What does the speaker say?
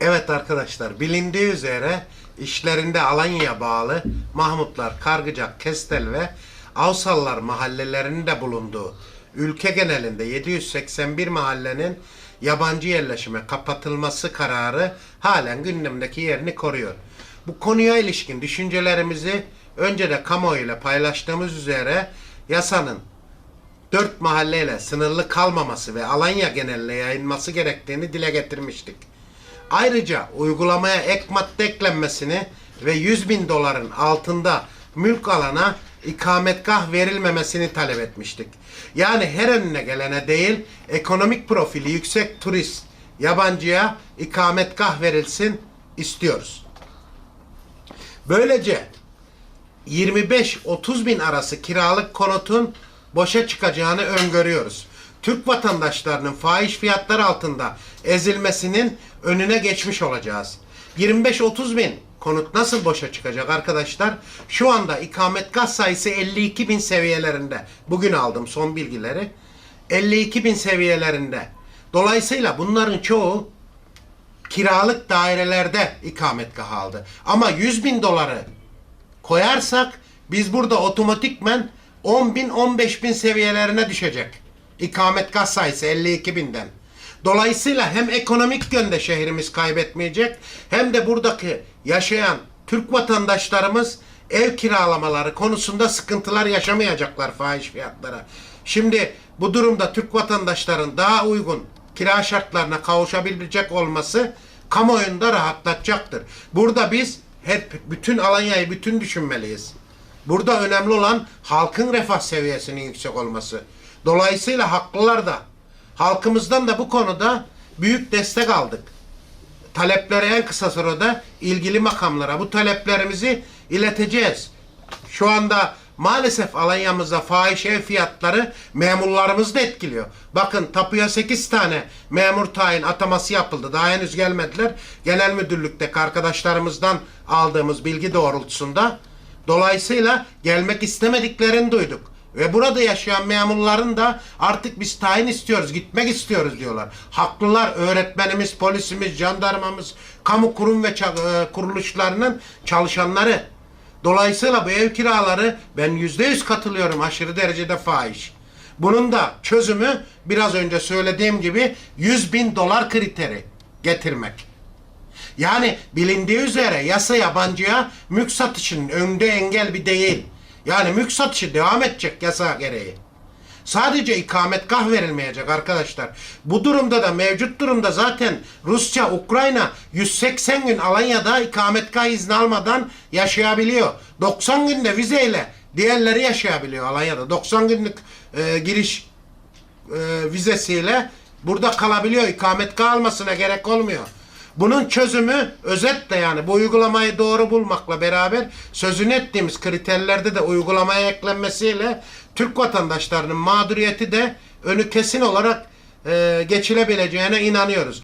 Evet arkadaşlar bilindiği üzere işlerinde Alanya'ya bağlı Mahmutlar, Kargıcak, Kestel ve Avsallar mahallelerinde bulunduğu ülke genelinde 781 mahallenin yabancı yerleşime kapatılması kararı halen gündemdeki yerini koruyor. Bu konuya ilişkin düşüncelerimizi önce de kamuoyuyla paylaştığımız üzere yasanın dört mahalleyle sınırlı kalmaması ve Alanya geneline yayılması gerektiğini dile getirmiştik. Ayrıca uygulamaya ek madde eklenmesini ve 100 bin doların altında mülk alana ikametgah verilmemesini talep etmiştik. Yani her önüne gelene değil, ekonomik profili yüksek turist, yabancıya ikametgah verilsin istiyoruz. Böylece 25-30 bin arası kiralık konutun boşa çıkacağını öngörüyoruz. Türk vatandaşlarının fahiş fiyatlar altında ezilmesinin önüne geçmiş olacağız. 25-30 bin konut nasıl boşa çıkacak arkadaşlar? Şu anda ikametgah sayısı 52 bin seviyelerinde. Bugün aldım son bilgileri. 52 bin seviyelerinde. Dolayısıyla bunların çoğu kiralık dairelerde ikametgah aldı. Ama 100 bin doları koyarsak biz burada otomatikmen 10 bin 15 bin seviyelerine düşecek. İkametgah sayısı 52 binden. Dolayısıyla hem ekonomik yönde şehrimiz kaybetmeyecek hem de buradaki yaşayan Türk vatandaşlarımız ev kiralamaları konusunda sıkıntılar yaşamayacaklar fahiş fiyatlara. Şimdi bu durumda Türk vatandaşların daha uygun kira şartlarına kavuşabilecek olması kamuoyunda rahatlatacaktır. Burada biz hep bütün Alanya'yı bütün düşünmeliyiz. Burada önemli olan halkın refah seviyesinin yüksek olması. Dolayısıyla haklılar da halkımızdan da bu konuda büyük destek aldık. Talepleri en kısa sürede ilgili makamlara bu taleplerimizi ileteceğiz. Şu anda maalesef Alanya'mızda fahiş fiyatları memurlarımızı da etkiliyor. Bakın tapuya 8 tane memur tayin ataması yapıldı. Daha henüz gelmediler. Genel müdürlükteki arkadaşlarımızdan aldığımız bilgi doğrultusunda Dolayısıyla gelmek istemediklerini duyduk. Ve burada yaşayan memurların da artık biz tayin istiyoruz, gitmek istiyoruz diyorlar. Haklılar öğretmenimiz, polisimiz, jandarmamız, kamu kurum ve e, kuruluşlarının çalışanları. Dolayısıyla bu ev kiraları ben yüzde yüz katılıyorum aşırı derecede fahiş. Bunun da çözümü biraz önce söylediğim gibi 100 bin dolar kriteri getirmek. Yani bilindiği üzere yasa yabancıya mülk satışının önünde engel bir değil. Yani mülk satışı devam edecek yasa gereği. Sadece ikametgah verilmeyecek arkadaşlar. Bu durumda da mevcut durumda zaten Rusya, Ukrayna 180 gün Alanya'da ikametgah izni almadan yaşayabiliyor. 90 günde vizeyle diğerleri yaşayabiliyor Alanya'da. 90 günlük e, giriş e, vizesiyle burada kalabiliyor. İkametgah almasına gerek olmuyor. Bunun çözümü özetle yani bu uygulamayı doğru bulmakla beraber sözünü ettiğimiz kriterlerde de uygulamaya eklenmesiyle Türk vatandaşlarının mağduriyeti de önü kesin olarak e, geçilebileceğine inanıyoruz.